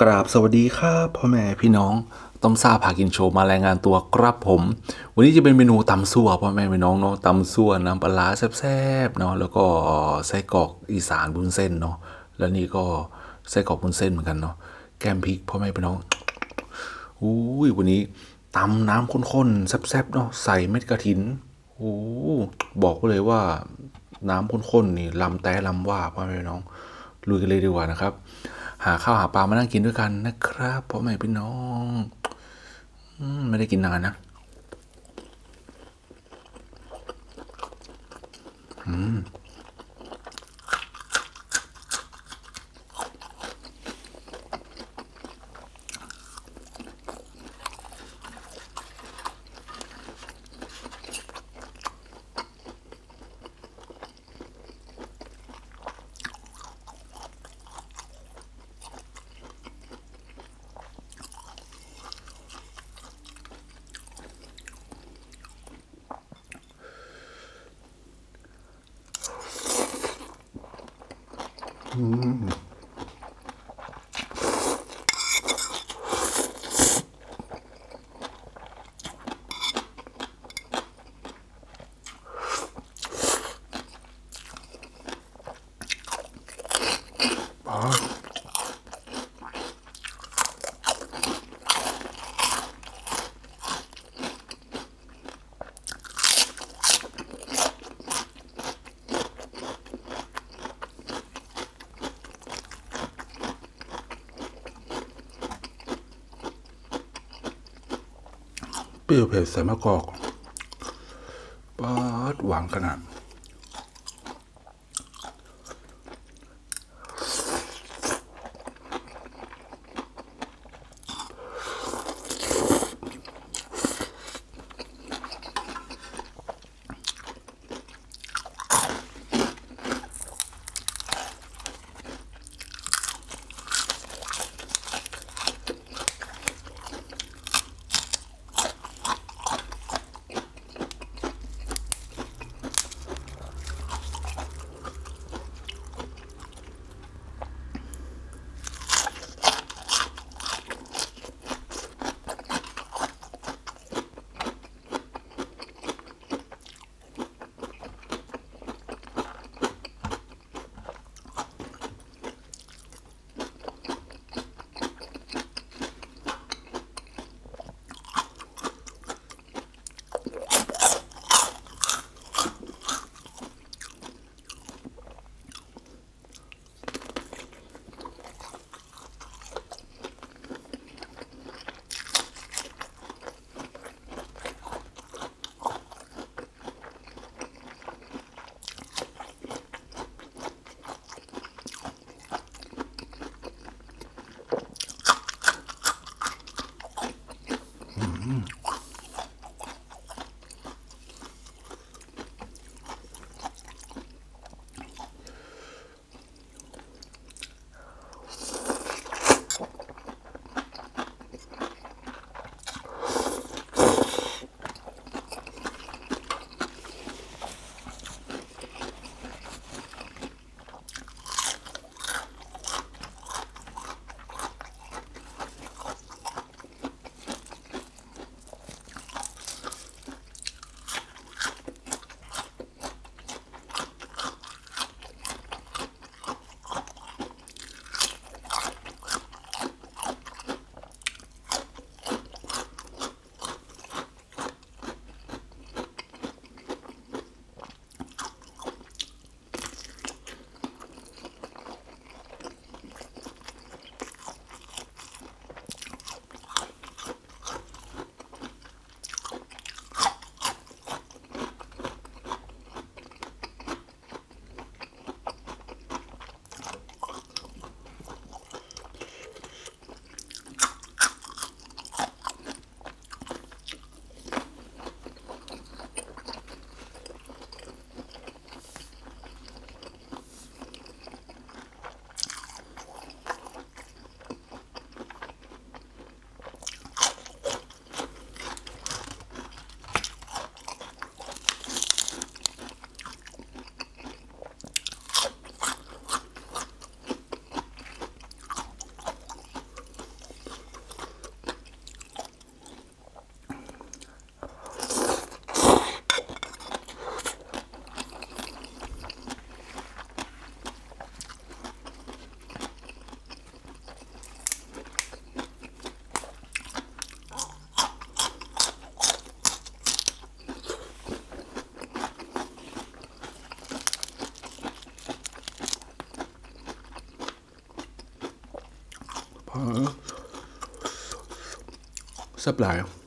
กราบสวัสดีครับพ่อแม่พี่น้องต้มซาพากินโชว์มารายงานตัวครับผม วันนี้จะเป็นเมนูตำซั่วพ่อแม่พี่น้องเนาะตำซั่วน้ำปลาแซ่บๆเนาะแล้วก็ไส้กรอกอีสานบุญเส้นเนาะแล้วนี่ก็ไส้กรอกบุญเส้นเหมือนกันเนาะแกมพริกพ่อแม่พี่น้องอุ้ยวันนี้ตำน้ำข้นๆแซ่บๆเนาะใส่เม็ดกระถินโอ้บอกเลยว่าน้ำข้นๆนี่ลำแต่ลำว่าพ่อแม่พี่น้องลุยกันเลยดีกว่านะครับ หาข้าวหาปลามานั่งกินด้วยกันนะครับพ่อแม่พี่น้องอมไม่ได้กินนานนะเปรี้ ยวเผ็ดใส่มะกอกป๊าดหวานขนาด พอ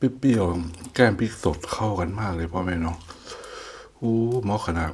เปรี้ยวๆแก้มพริกสดเข้ากันมากเลยพ่อแม่เนาะโอ้หมอขนาด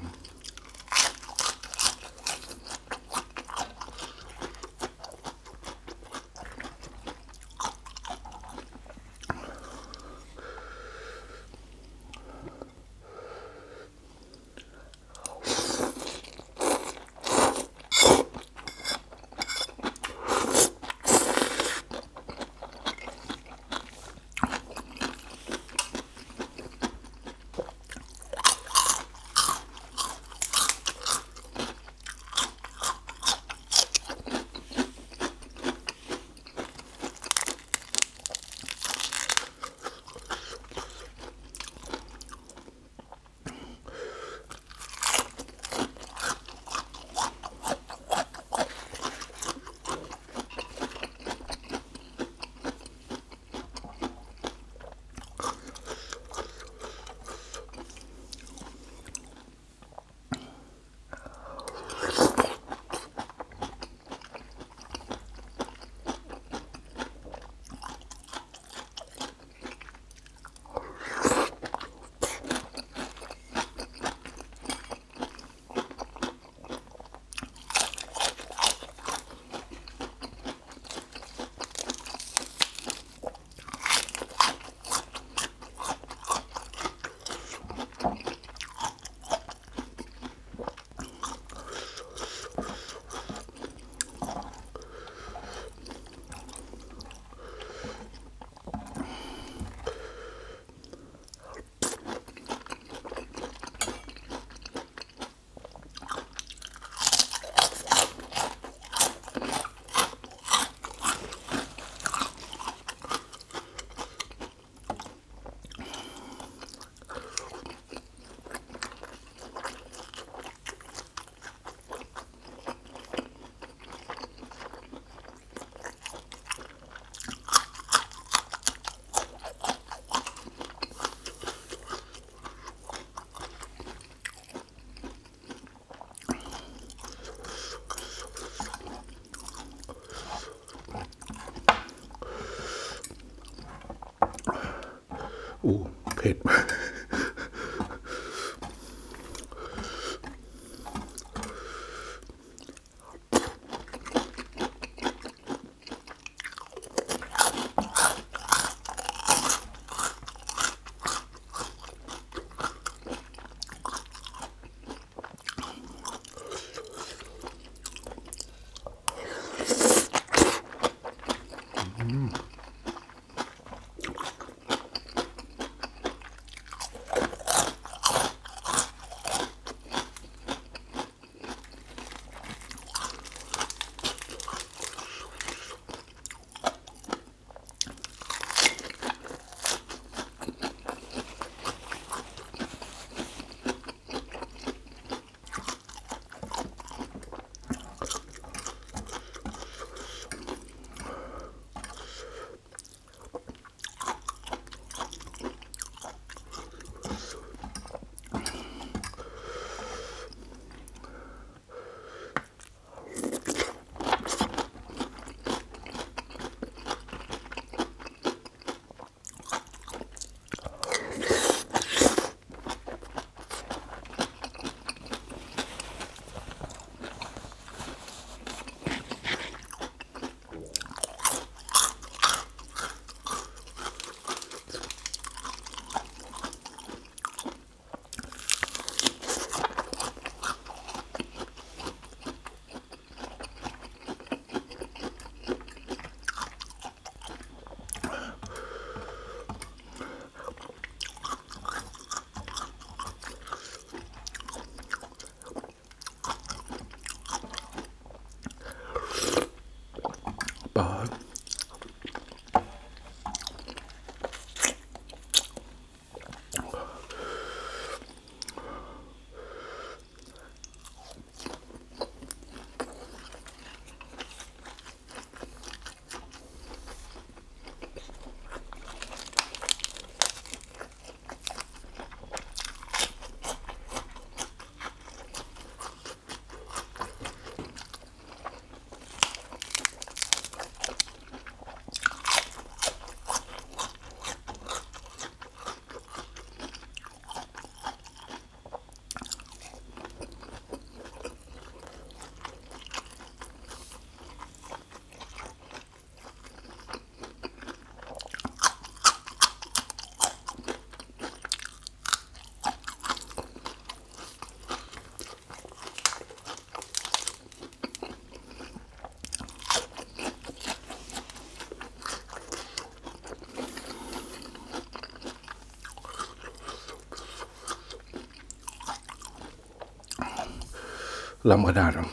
ลำขนาดอะ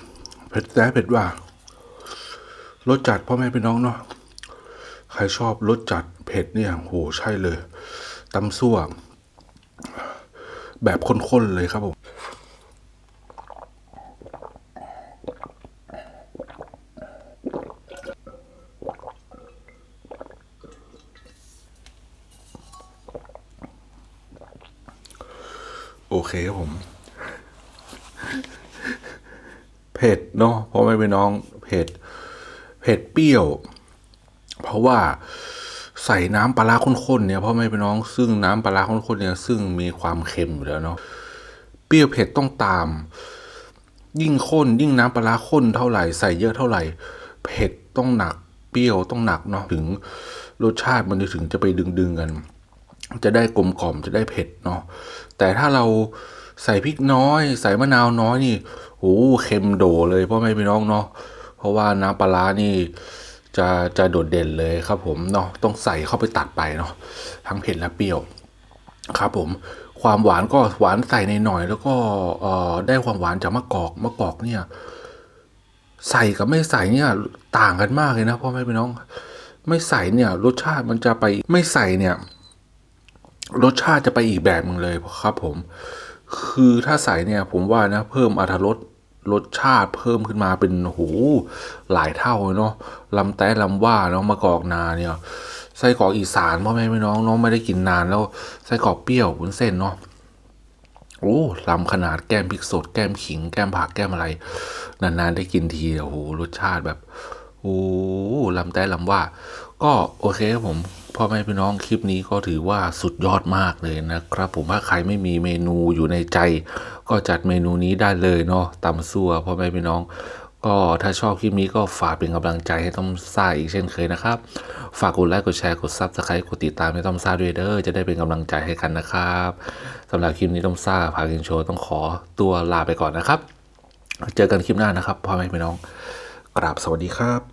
เผ็ดแท้เผ็ดว่ารสจัดพ่อแม่พี่น้องเนาะใครชอบรสจัดเผ็ดเนี่ยโหใช่เลยตำซั่วแบบข้นๆเลยครับผมโอเคครับผม เผ็ดเนาะเพราะไม่เป็นน้องเผ็ดเผ็ดเปรี้ยว เพราะว่าใส่น้ำปลาข้นๆเนี่ยเพราะไม่เป็นน้องซึ่งน้ำปลาข้นๆเนี่ยซึ่งมีความเค็มอยู่แล้วเนาะเปรี้ยวเผ็ดต้องตาม ยิ่งข้นยิ่งน้ำปลาร้าข้นเท่าไหร่ใส่เยอะเท่าไหร่ เผ็ดต้องหนักเปรี้ยวต้องหนักเนาะถึงรสชาติมันจะถึงจะไปดึงๆกัน จะได้กลมกล่อมจะได้เผ็ดเนาะแต่ถ้าเรา ใส่พริกน้อย ใส่มะนาวน้อยนี่โอ้เค็มโดเลยพ่อแม่พี่น้องเนาะเพราะว่าน้ำปลานี่จะจะโดดเด่นเลยครับผมเนาะต้องใส่เข้าไปตัดไปเนาะทั้งเผ็ดและเปรี้ยวครับผมความหวานก็หวานใส่ในหน่อย แล้วก็เอ่อได้ความหวานจากมะกอกมะกอกเนี่ย ใส่กับไม่ใส่เนี่ยต่างกันมากเลยนะพ่อแม่พี่น้อง ไม่ใส่เนี่ย รสชาติมันจะไปไม่ใส่เนี่ย รสชาติจะไปอีกแบบนึงเลยครับผม คือถ้าใส่เนี่ยผมว่านะเพิ่มอรรถรสรสชาติเพิ่มขึ้นมาเป็นโหหลายเท่าเลยเนาะลำแต้ลำว่าเนาะมะกอกนาเนี่ยไส้กรอกอีสานพ่อแม่พี่น้องเนาะไม่ได้กินนานแล้วไส้กรอกเปรี้ยววุ้นเส้นเนาะโอ้ลำขนาดแก้มพริกสดแก้มขิง แก้มผักแก้มอะไร นานๆได้กินทีโอ้โหรสชาติแบบ โอ้ลำแต่ลำว่า ก็โอเคครับผมพ่อแม่พี่น้องคลิปนี้ก็ถือว่าสุดยอดมากเลยนะครับ ผมถ้าใครไม่มีเมนูอยู่ในใจ ก็จัดเมนูนี้ได้เลยเนาะตำซั่วพ่อแม่พี่น้อง ก็ถ้าชอบคลิปนี้ก็ฝากเป็นกำลังใจให้ต้อมซ่าอีกเช่นเคยนะครับ ฝากกดไลค์กดแชร์กดซับสไครต์กดติดตามให้ต้อมซ่าด้วยเด้อจะได้เป็นกำลังใจให้กันนะครับสำหรับคลิปนี้ต้อมซ่าพากินโชว์ต้องขอตัวลาไปก่อนนะครับ เจอกันคลิปหน้านะครับพ่อแม่พี่น้องกราบสวัสดีครับ